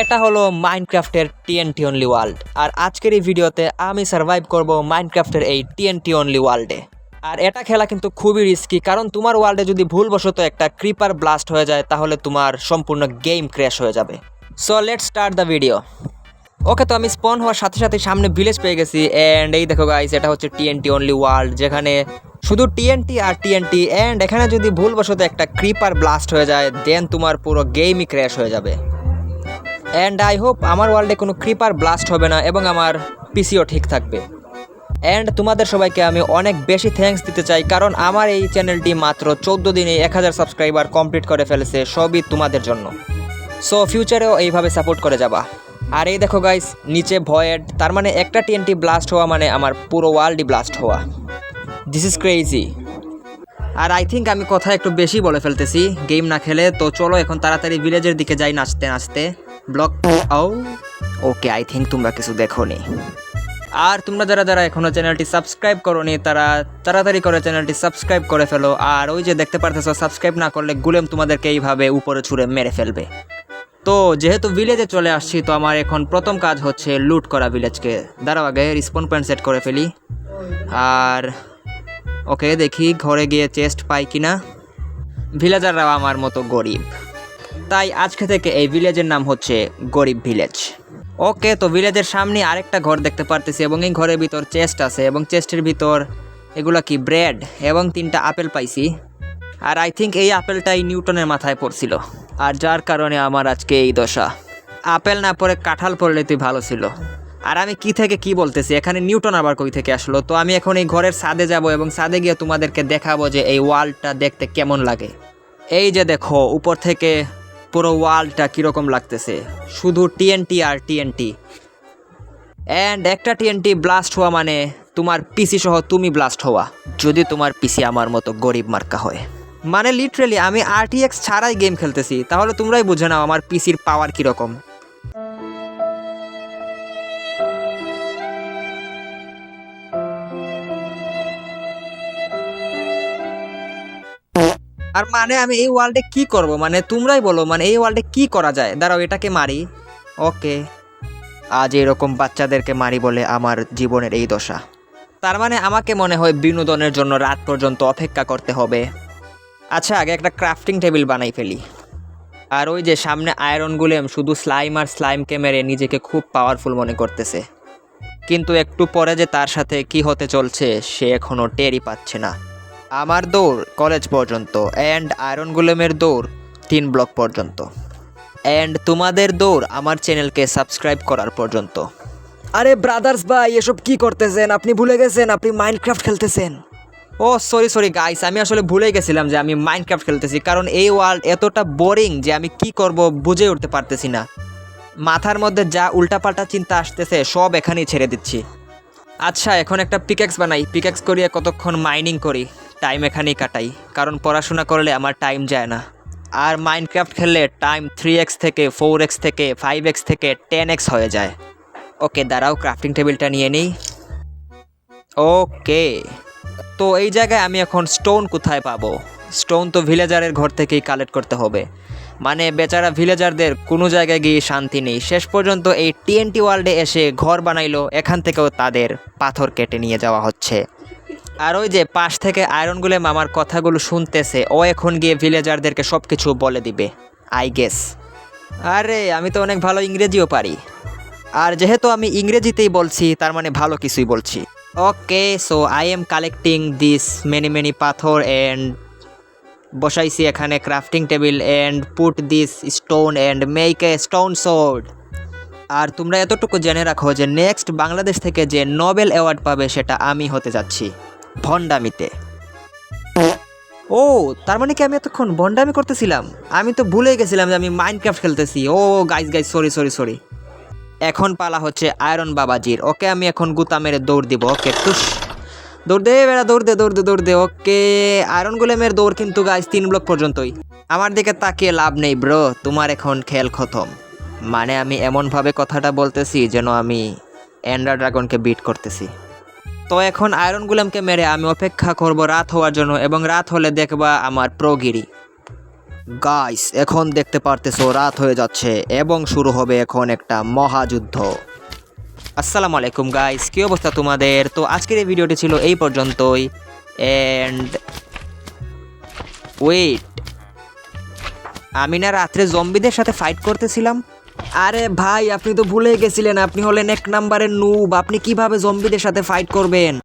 এটা হলো মাইনক্রাফটের টিএনটি অনলি ওয়ার্ল্ড আর আজকের এই ভিডিওতে আমি সার্ভাইভ করব মাইনক্রাফটের এই টিএনটি অনলি ওয়ার্ল্ডে আর এটা খেলা কিন্তু খুবই রিস্কি কারণ তোমার ওয়ার্ল্ডে যদি ভুলবশত একটা ক্রিপার ব্লাস্ট হয়ে যায়, তাহলে তোমার সম্পূর্ণ গেম ক্র্যাশ হয়ে যাবে। So let start the video okay, তো আমি স্পন হওয়ার সাথে সাথে সামনে ভিলেজ পেয়ে গেছি অ্যান্ড এই দেখো গাইস এটা হচ্ছে টিএনটি অনলি ওয়ার্ল্ড যেখানে শুধু টিএনটি আর টিএনটি অ্যান্ড এখানে যদি ভুলবশত একটা ক্রিপার ব্লাস্ট হয়ে যায় দেন তোমার পুরো গেমই ক্র্যাশ হয়ে যাবে। অ্যান্ড আই হোপ আমার ওয়ার্ল্ডে কোনো ক্রিপার ব্লাস্ট হবে না এবং আমার পিসিও ঠিক থাকবে। অ্যান্ড তোমাদের সবাইকে আমি অনেক বেশি থ্যাঙ্কস দিতে চাই কারণ আমার এই চ্যানেলটি মাত্র চোদ্দ দিনে এক হাজার সাবস্ক্রাইবার কমপ্লিট করে ফেলেছে, সবই তোমাদের জন্য। সো ফিউচারেও এইভাবে সাপোর্ট করে যাবা। আর এই দেখো গাইস নিচে ভয়েড তার মানে একটা টিএনটি ব্লাস্ট হওয়া মানে আমার পুরো ওয়ার্ল্ডই ব্লাস্ট হওয়া। দিস ইজ ক্রেজি আর আই থিঙ্ক আমি কথা একটু বেশি বলে ফেলতেছি গেম না খেলে। তো চলো এখন তাড়াতাড়ি ভিলেজের দিকে যাই, নাচতে নাচতে। ব্লক ও ওকে আই থিঙ্ক তোমরা কিছু দেখো নি আর তোমরা যারা যারা এখনও চ্যানেলটি সাবস্ক্রাইব করোনি, তারা তাড়াতাড়ি করে চ্যানেলটি সাবস্ক্রাইব করে ফেলো। আর ওই যে দেখতে পারতেছো সাবস্ক্রাইব না করলে গুলেম তোমাদেরকে এইভাবে উপরে ছুঁড়ে মেরে ফেলবে। তো, যেহেতু ভিলেজে চলে আসছি, তো আমার এখন প্রথম কাজ হচ্ছে লুট করা ভিলেজকে দাঁড়াও আগে রিসপন পয়েন্ট সেট করে ফেলি। আর ওকে দেখি ঘরে গিয়ে চেস্ট পাই কিনা। ভিলেজাররাও আমার মতো গরিব। তাই আজকে থেকে এই ভিলেজের নাম হচ্ছে গরিব ভিলেজ। ওকে, তো ভিলেজের সামনে আরেকটা ঘর দেখতে পারতেছি এবং এই ঘরের ভিতর চেস্ট আছে এবং চেস্টের ভিতর এগুলো কি ব্রেড এবং তিনটা আপেল পাইছি। আর আই থিঙ্ক এই আপেলটাই নিউটনের মাথায় পড়ছিল। আর যার কারণে আমার আজকে এই দশা। আপেল না পরে কাঁঠাল পড়লে তুই ভালো ছিল। আর আমি কি থেকে কি বলতেছি, এখানে নিউটন আবার কই থেকে আসলো? তো আমি এখন এই ঘরের ছাদে যাব এবং সাদে গিয়ে তোমাদেরকে দেখাবো যে এই ওয়ালটা দেখতে কেমন লাগে। এই যে দেখো, উপর থেকে পুরো ওয়ার্ল্ডটা কীরকম লাগতেছে? শুধু টিএনটি আর টিএনটি অ্যান্ড একটা টিএনটি ব্লাস্ট হওয়া মানে তোমার পিসি সহ তুমি ব্লাস্ট হওয়া, যদি তোমার পিসি আমার মতো গরিব মার্কা হয়। মানে লিটারেলি আমি আরটিএক্স ছাড়াই গেম খেলতেছি, তাহলে তোমরাই বুঝে নাও আমার পিসির পাওয়ার কীরকম। আর মানে আমি এই ওয়ার্ল্ডে কি করব? মানে তোমরাই বলো মানে এই ওয়ার্ল্ডে কি করা যায়? দাঁড়াও, এটাকে মারি। ওকে। আজ এরকম বাচ্চাদেরকে মারি বলে আমার জীবনের এই দশা। তার মানে আমাকে মনে হয় বিনোদনের জন্য রাত পর্যন্ত অপেক্ষা করতে হবে। আচ্ছা আগে একটা ক্রাফটিং টেবিল বানাই ফেলি। আর ওই যে সামনে আয়রন শুধু স্লাইম আর স্লাইমকে মেরে নিজেকে খুব পাওয়ারফুল মনে করতেছে। কিন্তু একটু পরে যে তার সাথে কি হতে চলছে, সে এখনও টেরই পাচ্ছে না। আমার দৌড় কলেজ পর্যন্ত অ্যান্ড আয়রন গুলেমের দৌড় তিন ব্লক পর্যন্ত। অ্যান্ড তোমাদের দৌড় আমার চ্যানেলকে সাবস্ক্রাইব করার পর্যন্ত। আরে ব্রাদার্স ভাই এসব কি করতেছেন? আপনি ভুলে গেছেন আপনি মাইনক্রাফট খেলতেছেন। ও সরি সরি গাইস আমি আসলে ভুলে গেছিলাম যে আমি মাইনক্রাফট খেলতেছি কারণ এই ওয়ার্ল্ড এতটা বোরিং যে আমি কি করব বুঝে উঠতে পারতেছি না। মাথার মধ্যে যা উল্টাপাল্টা চিন্তা আসতেছে সব এখানেই ছেড়ে দিচ্ছি। আচ্ছা এখন একটা পিকেক্স বানাই পিকেক্স করিয়ে কতক্ষণ মাইনিং করি? টাইম এখানেই কাটাই, কারণ পড়াশোনা করলে আমার টাইম যায় না। আর মাইনক্রাফট খেললে টাইম থ্রি এক্স থেকে ফোর এক্স থেকে ফাইভ এক্স থেকে টেন এক্স হয়ে যায়। ওকে, দাঁড়াও ক্রাফটিং টেবিলটা নিয়ে নিই। ওকে, তো এই জায়গায় আমি এখন স্টোন কোথায় পাবো? স্টোন তো ভিলেজারের ঘর থেকেই কালেক্ট করতে হবে। মানে বেচারা ভিলেজারদের কোনো জায়গায় গিয়ে শান্তি নেই। শেষ পর্যন্ত এই টিএনটি ওয়ার্ল্ডে এসে ঘর বানাইলো, এখান থেকেও তাদের পাথর কেটে নিয়ে যাওয়া হচ্ছে। আর ওই যে পাশ থেকে আয়রনগুলো মামার কথাগুলো শুনতেছে, ও এখন গিয়ে ভিলেজারদেরকে সব কিছু বলে দিবে আই গেস আরে, আমি তো অনেক ভালো ইংরেজিও পারি। আর যেহেতু আমি ইংরেজিতেই বলছি, তার মানে ভালো কিছুই বলছি। Okay so I am collecting this many many পাথর অ্যান্ড বসাইছি এখানে crafting table and put this stone and make a stone sword আর তোমরা এতটুকু জেনে রাখো যে নেক্সট বাংলাদেশ থেকে যে নোবেল অ্যাওয়ার্ড পাবে সেটা আমি হতে যাচ্ছি। ভণ্ডামিতে। ও, তার মানে কি আমি এতক্ষণ ভণ্ডামি করতেছিলাম? আমি তো ভুলে গেছিলাম যে আমি মাইনক্রাফট খেলতেছি। ও guys guys sorry sorry sorry এখন পালা হচ্ছে আয়রন বাবাজির ওকে আমি এখন গুতা মেরে দৌড় দিব। ওকে টুস দৌড় দে, বেড়া, দৌড় দে দৌড় দে দৌড় দে। ওকে আয়রন গুলেমের দৌড় কিন্তু গাইজ তিন ব্লক পর্যন্তই। আমার দিকে তাকিয়ে লাভ নেই ব্রো তোমার এখন খেল খতম। মানে আমি এমনভাবে কথাটা বলতেছি যেন আমি এন্ডার ড্রাগনকে বিট করতেছি। তো এখন আয়রন গুলামকে মেরে আমি অপেক্ষা করব রাত হওয়ার জন্য এবং রাত হলে দেখবা আমার প্রগিরি। গাইস এখন দেখতে পারতেছো রাত হয়ে যাচ্ছে এবং শুরু হবে এখন একটা মহাযুদ্ধ। আসসালামু আলাইকুম গাইস কি অবস্থা তোমাদের? তো আজকের এই ভিডিওটি ছিল এই পর্যন্তই। অ্যান্ড ওয়েট আমি না রাত্রে জম্বিদের সাথে ফাইট করতেছিলাম? আরে ভাই, আপনি তো ভুলে গেছিলেন। আপনি হলেন এক নাম্বারের নুব আপনি কীভাবে জম্বিদের সাথে ফাইট করবেন?